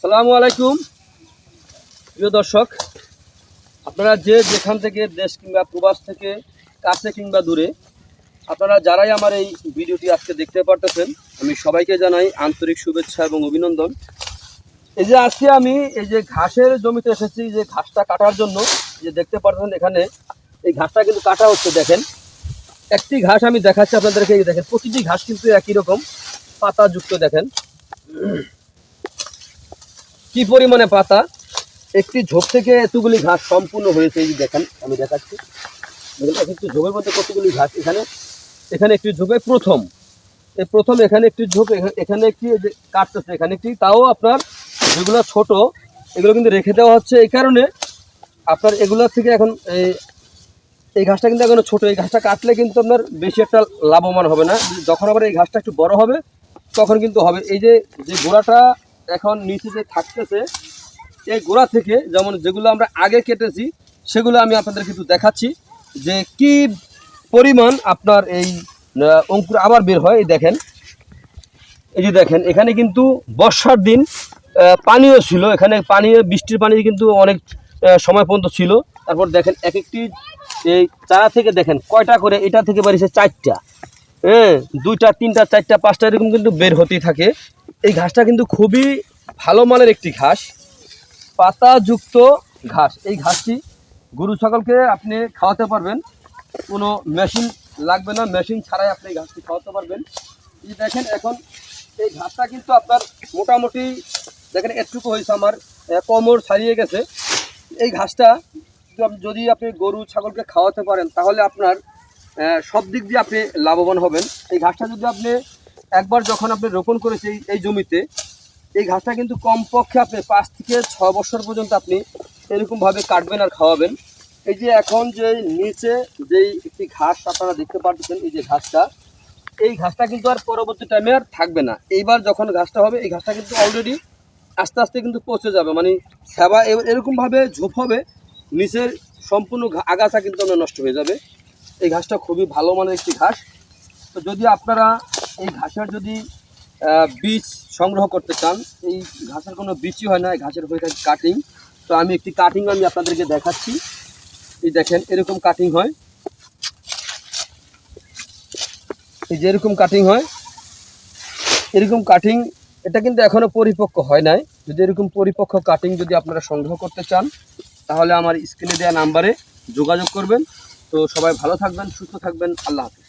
আসসালামু আলাইকুম। প্রিয় দর্শক, আপনারা যে যেখান থেকে দেশ কিংবা প্রবাস থেকে কাছে কিংবা দূরে, আপনারা যারাই আমার এই ভিডিওটি আজকে দেখতে পারতেছেন, আমি সবাইকে জানাই আন্তরিক শুভেচ্ছা এবং অভিনন্দন। এই যে আজকে আমি এই যে ঘাসের জমিতে এসেছি, যে ঘাসটা কাটার জন্য যে দেখতে পারতেছেন এখানে, এই ঘাসটা কিন্তু কাটা হচ্ছে, দেখেন। একটি ঘাস আমি দেখাচ্ছি আপনাদেরকে দেখেন, প্রতিটি ঘাস কিন্তু একই রকম, পাতাযুক্ত, দেখেন। কি পরিমাণে পাতা? একটি ঝোপ থেকে এতগুলি ঘাস সম্পূর্ণ হয়েছে, এই দেখেন, আমি দেখাচ্ছি। একটি ঝোপের মধ্যে কতগুলি ঘাস? এখানে এখানে একটি ঝোপে প্রথম। এই প্রথম এখানে একটি ঝোপ এখা- এখানে একটি কাটতেছে, এখানে একটি, তাও আপনার যেগুলো ছোট, এগুলো কিন্তু রেখে দেওয়া হচ্ছে। এই কারণে আপনার এগুলোর থেকে এখন এই এই ঘাসটা কিন্তু এখনও ছোটো। এই ঘাসটা কাটলে কিন্তু আপনার বেশি একটা লাভবান হবে না। যখন আবার এই ঘাসটা একটু বড় হবে, তখন কিন্তু হবে। এই যে যে গোড়াটা এখন নিচে যে থাকতেছে, এই গোড়া থেকে যেমন যেগুলো আমরা আগে কেটেছি, সেগুলো আমি আপনাদের কিন্তু দেখাচ্ছি যে কি পরিমাণ আপনার এই অঙ্কুর আবার বের হয়, এই দেখেন। এই যে দেখেন, এখানে কিন্তু বর্ষার দিন পানিও ছিল। এখানে পানি বৃষ্টির পানি কিন্তু অনেক সময় পর্যন্ত ছিল। তারপর দেখেন এক একটি এই চারা থেকে দেখেন, কয়টা করে, এটা থেকে বাড়িছে চারটা। হ্যাঁ দুইটা, তিনটা, চারটা, পাঁচটা, এরকম কিন্তু বের হতেই থাকে। এই ঘাসটা কিন্তু খুবই ভালো মানের একটি ঘাস, পাতাযুক্ত ঘাস। এই ঘাসটি গরু ছাগলকে আপনি খাওয়াতে পারবেন, কোনো মেশিন লাগবে না, মেশিন ছাড়াই আপনি এই ঘাসটি খাওয়াতে পারবেন। এই দেখেন এখন, এই ঘাসটা কিন্তু আপনার মোটামুটি, দেখেন একটুকু হয়েছে আমার কোমর ছাড়িয়ে গেছে। এই ঘাসটা যদি আপনি গরু ছাগলকে খাওয়াতে পারেন, তাহলে আপনার সব দিক দিয়ে আপনি লাভবান হবেন। এই ঘাসটা যদি আপনি একবার যখন আপনি রোপণ করেছে এই- জমিতে, এই ঘাসটা কিন্তু কমপক্ষে আপনি পাঁচ থেকে ছ বছর পর্যন্ত আপনি এরকমভাবে কাটবেন আর খাওয়াবেন। এই যে এখন যে নিচে যেই একটি ঘাস আপনারা দেখতে পাচ্ছেন এই যে ঘাসটা, এই ঘাসটা কিন্তু আর পরবর্তী টাইমে আর থাকবে না। এইবার যখন ঘাসটা হবে, এই ঘাসটা কিন্তু অলরেডি আস্তে আস্তে কিন্তু পচে যাবে। মানে সেবা এরকমভাবে ঝোপ হবে, নিচের সম্পূর্ণ আগাছা কিন্তু আপনার নষ্ট হয়ে যাবে। এই ঘাসটা খুবই ভালো মানের একটি ঘাস। তো যদি আপনারা এই ঘাসের যদি বীজ সংগ্রহ করতে চান, এই ঘাসের কোনো বীজই হয় না, এই ঘাসের হয়ে থাকে কাটিং তো আমি একটি কাটিং আমি আপনাদেরকে দেখাচ্ছি। এই দেখেন, এরকম কাটিং হয়। এই যে এরকম কাটিং হয়। এরকম কাটিং এটা কিন্তু এখনও পরিপক্ক হয় নাই। যদি এরকম পরিপক্ক কাটিং যদি আপনারা সংগ্রহ করতে চান, তাহলে আমার স্ক্রিনে দেওয়া নাম্বারে যোগাযোগ করবেন। তো সবাই ভালো থাকবেন, সুস্থ থাকবেন। আল্লাহ হাফিজ।